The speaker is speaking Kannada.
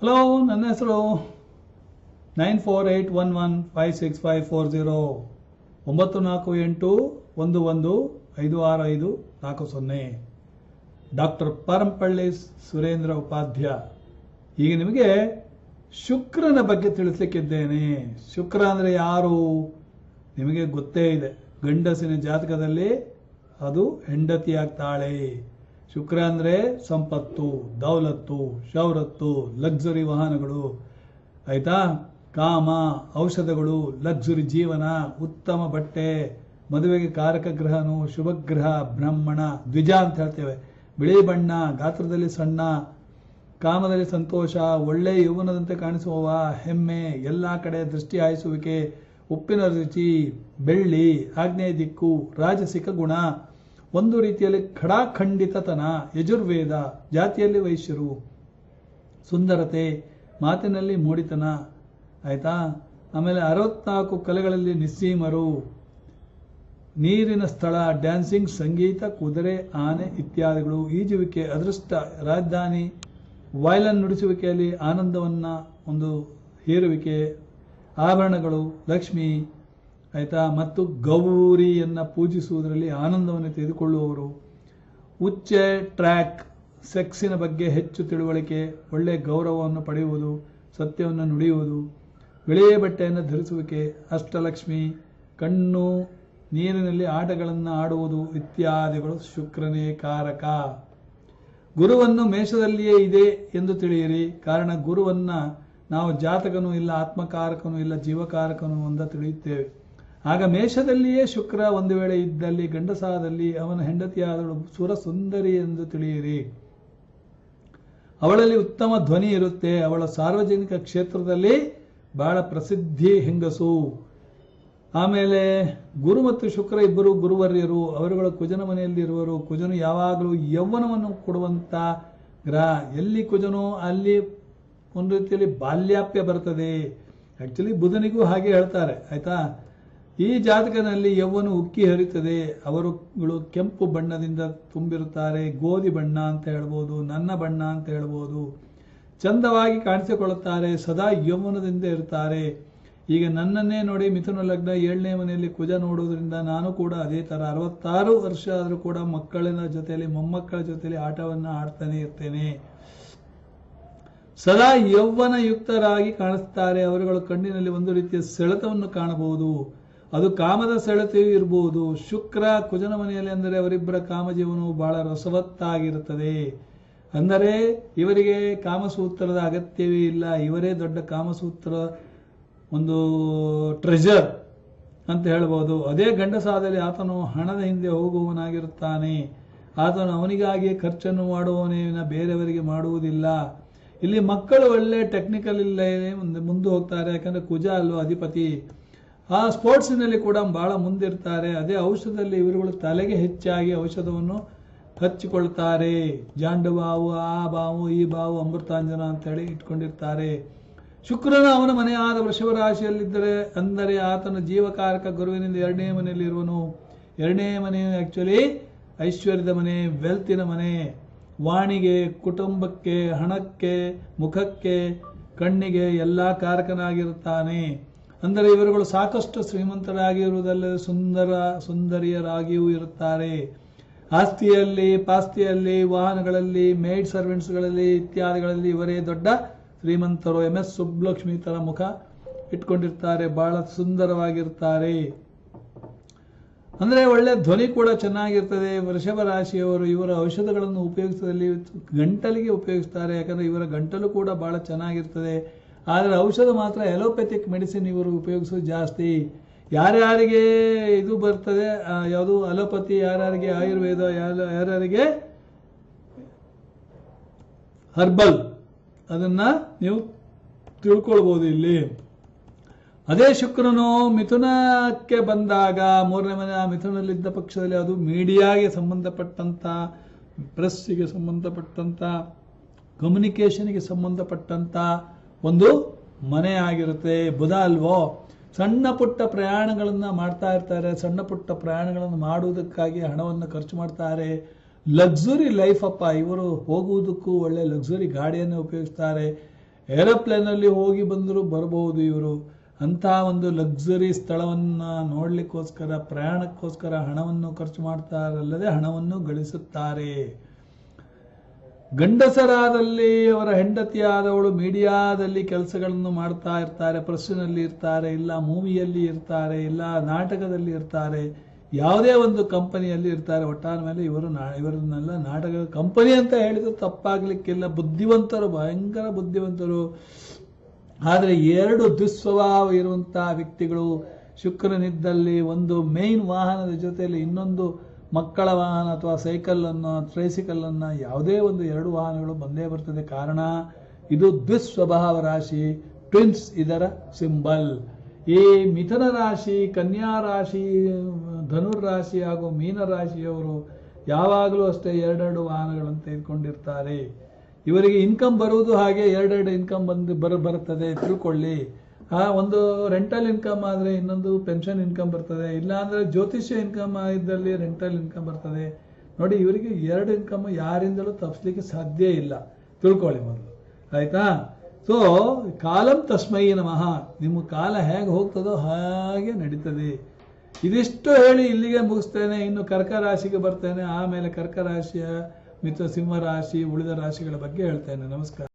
ಹಲೋ ನನ್ನ ಹೆಸರು nine four eight one one five six five four zero ಒಂಬತ್ತು ನಾಲ್ಕು ಎಂಟು, ಒಂದು ಒಂದು ಐದು ಆರು ಐದು ನಾಲ್ಕು ಸೊನ್ನೆ. ಡಾಕ್ಟರ್ ಪರಂಪಳ್ಳಿ ಸುರೇಂದ್ರ ಉಪಾಧ್ಯ ಈಗ ನಿಮಗೆ ಶುಕ್ರನ ಬಗ್ಗೆ ತಿಳಿಸ್ಲಿಕ್ಕಿದ್ದೇನೆ. ಶುಕ್ರ ಅಂದರೆ ಯಾರು? ನಿಮಗೆ ಗೊತ್ತೇ ಇದೆ. ಗಂಡಸಿನ ಜಾತಕದಲ್ಲಿ ಅದು ಹೆಂಡತಿ ಆಗ್ತಾಳೆ ಶುಕ್ರ ಅಂದರೆ ಸಂಪತ್ತು, ದೌಲತ್ತು, ಶೌರತ್ತು, ಲಕ್ಸುರಿ ವಾಹನಗಳು. ಆಯಿತಾ? ಕಾಮ, ಔಷಧಗಳು, ಲಕ್ಸುರಿ ಜೀವನ, ಉತ್ತಮ ಬಟ್ಟೆ, ಮದುವೆಗೆ ಕಾರಕ ಗ್ರಹನು, ಶುಭಗ್ರಹ, ಬ್ರಾಹ್ಮಣ, ದ್ವಿಜ ಅಂತ ಹೇಳ್ತೇವೆ. ಬಿಳಿ ಬಣ್ಣ, ಗಾತ್ರದಲ್ಲಿ ಸಣ್ಣ, ಕಾಮದಲ್ಲಿ ಸಂತೋಷ, ಒಳ್ಳೆ ಯೌವನದಂತೆ ಕಾಣಿಸುವವ, ಹೆಮ್ಮೆ, ಎಲ್ಲ ಕಡೆ ದೃಷ್ಟಿ ಹಾಯಿಸುವಿಕೆ, ಉಪ್ಪಿನ ರುಚಿ, ಬೆಳ್ಳಿ ಆಗ್ನೇಯ ದಿಕ್ಕು, ರಾಜಸಿಕ ಗುಣ. ಒಂದು ರೀತಿಯಲ್ಲಿ ಖಡಾಖಂಡಿತತನ, ಯಜುರ್ವೇದ, ಜಾತಿಯಲ್ಲಿ ವೈಶ್ಯರು, ಸುಂದರತೆ, ಮಾತಿನಲ್ಲಿ ಮೂಡಿತನ, ಆಯ್ತಾ? ಆಮೇಲೆ ಅರವತ್ನಾಲ್ಕು ಕಲೆಗಳಲ್ಲಿ ನಿಸ್ಸೀಮರು, ನೀರಿನ ಸ್ಥಳ, ಡ್ಯಾನ್ಸಿಂಗ್, ಸಂಗೀತ, ಕುದುರೆ, ಆನೆ ಇತ್ಯಾದಿಗಳು, ಈಜುವಿಕೆ, ಅದೃಷ್ಟ, ರಾಜಧಾನಿ ವಯಲನ್ ನುಡಿಸುವಿಕೆಯಲ್ಲಿ ಆನಂದವನ್ನ, ಒಂದು ಹೇರುವಿಕೆ, ಆಭರಣಗಳು, ಲಕ್ಷ್ಮಿ ಆಯ್ತಾ? ಮತ್ತು ಗೌರಿಯನ್ನು ಪೂಜಿಸುವುದರಲ್ಲಿ ಆನಂದವನ್ನು ತೆಗೆದುಕೊಳ್ಳುವವರು. ಉಚ್ಚೆ ಟ್ರ್ಯಾಕ್ ಸೆಕ್ಸಿನ ಬಗ್ಗೆ ಹೆಚ್ಚು ತಿಳುವಳಿಕೆ ಒಳ್ಳೆಯ ಗೌರವವನ್ನು ಪಡೆಯುವುದು, ಸತ್ಯವನ್ನು ನುಡಿಯುವುದು. ಬಿಳಿಯ ಬಟ್ಟೆಯನ್ನು ಧರಿಸುವಿಕೆ, ಅಷ್ಟಲಕ್ಷ್ಮಿ, ಕಣ್ಣು, ನೀರಿನಲ್ಲಿ ಆಟಗಳನ್ನು ಆಡುವುದು ಇತ್ಯಾದಿಗಳು ಶುಕ್ರನೇ ಕಾರಕ. ಗುರುವನ್ನು ಮೇಷದಲ್ಲಿಯೇ ಇದೆ ಎಂದು ತಿಳಿಯಿರಿ. ಕಾರಣ, ಗುರುವನ್ನು ನಾವು ಜಾತಕನೂ ಇಲ್ಲ, ಆತ್ಮಕಾರಕನೂ ಇಲ್ಲ, ಜೀವಕಾರಕನೂ ಅಂತ ತಿಳಿಯುತ್ತೇವೆ. ಆಗ ಮೇಷದಲ್ಲಿಯೇ ಶುಕ್ರ ಒಂದು ವೇಳೆ ಇದ್ದಲ್ಲಿ, ಗಂಡಸಾದಲ್ಲಿ ಅವನ ಹೆಂಡತಿಯಾದಳು ಸುರ ಸುಂದರಿ ಎಂದು ತಿಳಿಯಿರಿ. ಅವಳಲ್ಲಿ ಉತ್ತಮ ಧ್ವನಿ ಇರುತ್ತೆ. ಅವಳ ಸಾರ್ವಜನಿಕ ಕ್ಷೇತ್ರದಲ್ಲಿ ಬಹಳ ಪ್ರಸಿದ್ಧಿ ಹೆಂಗಸು. ಆಮೇಲೆ ಗುರು ಮತ್ತು ಶುಕ್ರ ಇಬ್ಬರು ಗುರುವರ್ಯರು, ಅವರುಗಳ ಕುಜನ ಮನೆಯಲ್ಲಿ ಇರುವರು ಕುಜನು ಯಾವಾಗಲೂ ಯೌವನವನ್ನು ಕೊಡುವಂತ ಗ್ರಹ. ಎಲ್ಲಿ ಕುಜನು ಅಲ್ಲಿ ಒಂದು ರೀತಿಯಲ್ಲಿ ಬಾಲ್ಯಾಪ್ಯ ಬರ್ತದೆ. ಆ್ಯಕ್ಚುಲಿ ಬುಧನಿಗೂ ಹಾಗೆ ಹೇಳ್ತಾರೆ. ಆಯ್ತಾ? ಈ ಜಾತಕನಲ್ಲಿ ಯೌವನು ಉಕ್ಕಿ ಹರಿತದೆ. ಅವರುಗಳು ಕೆಂಪು ಬಣ್ಣದಿಂದ ತುಂಬಿರುತ್ತಾರೆ. ಗೋಧಿ ಬಣ್ಣ ಅಂತ ಹೇಳ್ಬೋದು, ನನ್ನ ಬಣ್ಣ ಅಂತ ಹೇಳ್ಬೋದು. ಚಂದವಾಗಿ ಕಾಣಿಸಿಕೊಳ್ಳುತ್ತಾರೆ. ಸದಾ ಯೌವನದಿಂದ ಇರುತ್ತಾರೆ. ಈಗ ನನ್ನನ್ನೇ ನೋಡಿ ಮಿಥುನ ಲಗ್ನ ಏಳನೇ ಮನೆಯಲ್ಲಿ ಕುಜ ನೋಡುವುದರಿಂದ ನಾನು ಕೂಡ ಅದೇ ಥರ ಅರವತ್ತಾರು ವರ್ಷ ಆದರೂ ಕೂಡ ಮಕ್ಕಳಿನ ಜೊತೆಯಲ್ಲಿ, ಮೊಮ್ಮಕ್ಕಳ ಜೊತೆಯಲ್ಲಿ ಆಟವನ್ನು ಆಡ್ತಾನೆ ಇರ್ತೇನೆ. ಸದಾ ಯೌವನಯುಕ್ತರಾಗಿ ಕಾಣಿಸ್ತಾರೆ ಅವರುಗಳ ಕಣ್ಣಿನಲ್ಲಿ ಒಂದು ರೀತಿಯ ಸೆಳೆತವನ್ನು ಕಾಣಬಹುದು. ಅದು ಕಾಮದ ಸೆಳೆತೆಯೂ ಇರಬಹುದು ಶುಕ್ರ ಕುಜನ ಮನೆಯಲ್ಲಿ ಅಂದರೆ ಅವರಿಬ್ಬರ ಕಾಮಜೀವನವು ಬಹಳ ರಸವತ್ತಾಗಿರುತ್ತದೆ. ಅಂದರೆ ಇವರಿಗೆ ಕಾಮಸೂತ್ರದ ಅಗತ್ಯವೇ ಇಲ್ಲ. ಇವರೇ ದೊಡ್ಡ ಕಾಮಸೂತ್ರ, ಒಂದು ಟ್ರೆಜರ್ ಅಂತ ಹೇಳ್ಬೋದು. ಅದೇ ಗಂಡಸಾದಲ್ಲಿ ಆತನು ಹಣದ ಹಿಂದೆ ಹೋಗುವವನಾಗಿರುತ್ತಾನೆ. ಆತನು ಅವನಿಗಾಗಿ ಖರ್ಚನ್ನು ಮಾಡುವವನೇನ ವಿನ ಬೇರೆಯವರಿಗೆ ಮಾಡುವುದಿಲ್ಲ. ಇಲ್ಲಿ ಮಕ್ಕಳು ಒಳ್ಳೆ ಟೆಕ್ನಿಕಲ್ ಇಲ್ಲ ಮುಂದೆ ಮುಂದೆ ಹೋಗ್ತಾರೆ. ಯಾಕಂದ್ರೆ ಕುಜ ಅಲ್ವಾ ಅಧಿಪತಿ? ಆ ಸ್ಪೋರ್ಟ್ಸಿನಲ್ಲಿ ಕೂಡ ಭಾಳ ಮುಂದಿರ್ತಾರೆ. ಅದೇ ಔಷಧದಲ್ಲಿ ಇವರುಗಳು ತಲೆಗೆ ಹೆಚ್ಚಾಗಿ ಔಷಧವನ್ನು ಹಚ್ಚಿಕೊಳ್ತಾರೆ. ಜಾಂಡು ಬಾವು ಆ ಬಾವು, ಈ ಬಾವು ಅಮೃತಾಂಜನ ಅಂತ ಹೇಳಿ ಇಟ್ಕೊಂಡಿರ್ತಾರೆ. ಶುಕ್ರನ ಅವನ ಮನೆಯಾದ ವೃಷಭ ರಾಶಿಯಲ್ಲಿದ್ದರೆ ಅಂದರೆ ಆತನ ಜೀವಕಾರಕ ಗುರುವಿನಿಂದ ಎರಡನೇ ಮನೆಯಲ್ಲಿ ಇರುವನು ಎರಡನೇ ಮನೆ ಆ್ಯಕ್ಚುಲಿ ಐಶ್ವರ್ಯದ ಮನೆ ವೆಲ್ತಿನ ಮನೆ. ವಾಣಿಗೆ, ಕುಟುಂಬಕ್ಕೆ, ಹಣಕ್ಕೆ, ಮುಖಕ್ಕೆ, ಕಣ್ಣಿಗೆ ಎಲ್ಲ ಕಾರಕನಾಗಿರುತ್ತಾನೆ. ಅಂದರೆ ಇವರುಗಳು ಸಾಕಷ್ಟು ಶ್ರೀಮಂತರಾಗಿರುವುದಲ್ಲದೆ ಸುಂದರ ಸುಂದರಿಯರಾಗಿಯೂ ಇರುತ್ತಾರೆ. ಆಸ್ತಿಯಲ್ಲಿ, ಪಾಸ್ತಿಯಲ್ಲಿ, ವಾಹನಗಳಲ್ಲಿ ಮೇಡ್ ಸರ್ವೆಂಟ್ಸ್ಗಳಲ್ಲಿ ಇತ್ಯಾದಿಗಳಲ್ಲಿ ಇವರೇ ದೊಡ್ಡ ಶ್ರೀಮಂತರು. ಎಂ. ಎಸ್. ಸುಬ್ಲಕ್ಷ್ಮಿ ತರ ಮುಖ ಇಟ್ಕೊಂಡಿರ್ತಾರೆ, ಬಹಳ ಸುಂದರವಾಗಿರ್ತಾರೆ. ಅಂದ್ರೆ ಒಳ್ಳೆ ಧ್ವನಿ ಕೂಡ ಚೆನ್ನಾಗಿರ್ತದೆ. ವೃಷಭ ರಾಶಿಯವರು ಇವರ ಔಷಧಗಳನ್ನು ಉಪಯೋಗಿಸದಲ್ಲಿ ಗಂಟಲಿಗೆ ಉಪಯೋಗಿಸ್ತಾರೆ. ಯಾಕಂದ್ರೆ ಇವರ ಗಂಟಲು ಕೂಡ ಬಹಳ ಚೆನ್ನಾಗಿರ್ತದೆ. ಆದರೆ ಔಷಧ ಮಾತ್ರ ಎಲೋಪೆಥಿಕ್ ಮೆಡಿಸಿನ್ ಇವರು ಉಪಯೋಗಿಸೋದು ಜಾಸ್ತಿ. ಯಾರ್ಯಾರಿಗೆ ಇದು ಬರ್ತದೆ ಯಾವುದು ಅಲೋಪತಿ ಯಾರ್ಯಾರಿಗೆ ಆಯುರ್ವೇದ ಯಾರ- ಯಾರ್ಯಾರಿಗೆ? ಹರ್ಬಲ್ ಅದನ್ನ ನೀವು ತಿಳ್ಕೊಳ್ಬೋದು ಇಲ್ಲಿ. ಅದೇ ಶುಕ್ರನು ಮಿಥುನಕ್ಕೆ ಬಂದಾಗ, ಮೂರನೇ ಮನೆ ಆ ಮಿಥುನಲ್ಲಿದ್ದ ಪಕ್ಷದಲ್ಲಿ ಅದು ಮೀಡಿಯಾಗೆ ಸಂಬಂಧಪಟ್ಟಂತ ಪ್ರೆಸ್ಸಿಗೆ ಸಂಬಂಧಪಟ್ಟಂತ ಕಮ್ಯುನಿಕೇಶನ್ಗೆ ಸಂಬಂಧಪಟ್ಟಂತ ಒಂದು ಮನೆ ಆಗಿರುತ್ತೆ, ಬುಧ ಅಲ್ವೋ? ಸಣ್ಣ ಪುಟ್ಟ ಪ್ರಯಾಣಗಳನ್ನು ಮಾಡ್ತಾ ಇರ್ತಾರೆ, ಸಣ್ಣ ಪುಟ್ಟ ಪ್ರಯಾಣಗಳನ್ನು ಮಾಡುವುದಕ್ಕಾಗಿ ಹಣವನ್ನು ಖರ್ಚು ಮಾಡ್ತಾರೆ. ಲಕ್ಸುರಿ ಲೈಫ್ ಅಪ್ಪ, ಇವರು ಹೋಗುವುದಕ್ಕೂ ಒಳ್ಳೆ ಲಕ್ಸುರಿ ಗಾಡಿಯನ್ನು ಉಪಯೋಗಿಸ್ತಾರೆ. ಏರೋಪ್ಲೇನಲ್ಲಿ ಹೋಗಿ ಬಂದರೂ ಬರಬಹುದು ಇವರು. ಅಂತಹ ಒಂದು ಲಕ್ಸುರಿ ಸ್ಥಳವನ್ನ ನೋಡಲಿಕ್ಕೋಸ್ಕರ, ಪ್ರಯಾಣಕ್ಕೋಸ್ಕರ ಹಣವನ್ನು ಖರ್ಚು ಮಾಡ್ತಾರಲ್ಲದೆ ಹಣವನ್ನು ಗಳಿಸುತ್ತಾರೆ. ಗಂಡಸರಾದಲ್ಲಿ ಅವರ ಹೆಂಡತಿಯಾದವಳು ಮೀಡಿಯಾದಲ್ಲಿ ಕೆಲಸಗಳನ್ನು ಮಾಡ್ತಾ ಇರ್ತಾರೆ, ಪ್ರೆಸ್ಸಿನಲ್ಲಿ ಇರ್ತಾರೆ, ಇಲ್ಲ ಮೂವಿಯಲ್ಲಿ ಇರ್ತಾರೆ, ಇಲ್ಲ ನಾಟಕದಲ್ಲಿ ಇರ್ತಾರೆ, ಯಾವುದೇ ಒಂದು ಕಂಪನಿಯಲ್ಲಿ ಇರ್ತಾರೆ. ಒಟ್ಟಾರ ಮೇಲೆ ಇವರು ನಾ, ಇವರನ್ನೆಲ್ಲ ನಾಟಕ ಕಂಪನಿ ಅಂತ ಹೇಳಿದ್ರು ತಪ್ಪಾಗ್ಲಿಕ್ಕಿಲ್ಲ. ಬುದ್ಧಿವಂತರು, ಭಯಂಕರ ಬುದ್ಧಿವಂತರು. ಆದರೆ ಎರಡು ದುಸ್ವಭಾವ ಇರುವಂತಹ ವ್ಯಕ್ತಿಗಳು ಶುಕ್ರನಿದ್ದಲ್ಲಿ ಒಂದು ಮೇನ್ ವಾಹನದ ಜೊತೆಯಲ್ಲಿ ಇನ್ನೊಂದು ಮಕ್ಕಳ ವಾಹನ ಅಥವಾ ಸೈಕಲ್ ಅನ್ನು ಟ್ರೈಸಿಕಲ್ ಅನ್ನ ಯಾವುದೇ ಒಂದು ಎರಡು ವಾಹನಗಳು ಬಂದೇ ಬರ್ತದೆ. ಕಾರಣ, ಇದು ದ್ವಿಸ್ವಭಾವ ರಾಶಿ ಟ್ವಿನ್ಸ್ ಇದರ ಸಿಂಬಲ್ ಈ ಮಿಥುನ ರಾಶಿ, ಕನ್ಯಾ ರಾಶಿ, ಧನುರ್ ರಾಶಿ ಹಾಗೂ ಮೀನ ರಾಶಿಯವರು ಯಾವಾಗಲೂ ಅಷ್ಟೇ ಎರಡೆರಡು ವಾಹನಗಳನ್ನು ತೆಗೆದುಕೊಂಡಿರ್ತಾರೆ. ಇವರಿಗೆ ಇನ್ಕಮ್ ಬರುವುದು ಹಾಗೆ ಎರಡೆರಡು ಇನ್ಕಮ್ ಬಂದು ಬರ ಬರುತ್ತದೆ ತಿಳ್ಕೊಳ್ಳಿ. ಆ, ಒಂದು ರೆಂಟಲ್ ಇನ್ಕಮ್ ಆದರೆ ಇನ್ನೊಂದು ಪೆನ್ಷನ್ ಇನ್ಕಮ್ ಬರ್ತದೆ. ಇಲ್ಲ ಅಂದ್ರೆ ಜ್ಯೋತಿಷ್ಯ ಇನ್ಕಮ್ ಇದ್ದಲ್ಲಿ ರೆಂಟಲ್ ಇನ್ಕಮ್ ಬರ್ತದೆ. ನೋಡಿ, ಇವರಿಗೆ ಎರಡು ಇನ್ಕಮ್ ಯಾರಿಂದಲೂ ತಪ್ಪಿಸ್ಲಿಕ್ಕೆ ಸಾಧ್ಯ ಇಲ್ಲ. ತಿಳ್ಕೊಳ್ಳಿ ಮೊದಲು. ಆಯ್ತಾ? ಸೊ ಕಾಲಂ ತಸ್ಮೈ ನಮಃ. ನಿಮ್ಮ ಕಾಲ ಹೇಗೆ ಹೋಗ್ತದೋ ಹಾಗೆ ನಡೀತದೆ. ಇದಿಷ್ಟು ಹೇಳಿ ಇಲ್ಲಿಗೆ ಮುಗಿಸ್ತೇನೆ. ಇನ್ನು ಕರ್ಕ ರಾಶಿಗೆ ಬರ್ತೇನೆ. ಆಮೇಲೆ ಕರ್ಕ ರಾಶಿಯ ಮಿತ್ರ ಸಿಂಹ ರಾಶಿ, ಉಳಿದ ರಾಶಿಗಳ ಬಗ್ಗೆ ಹೇಳ್ತೇನೆ. ನಮಸ್ಕಾರ.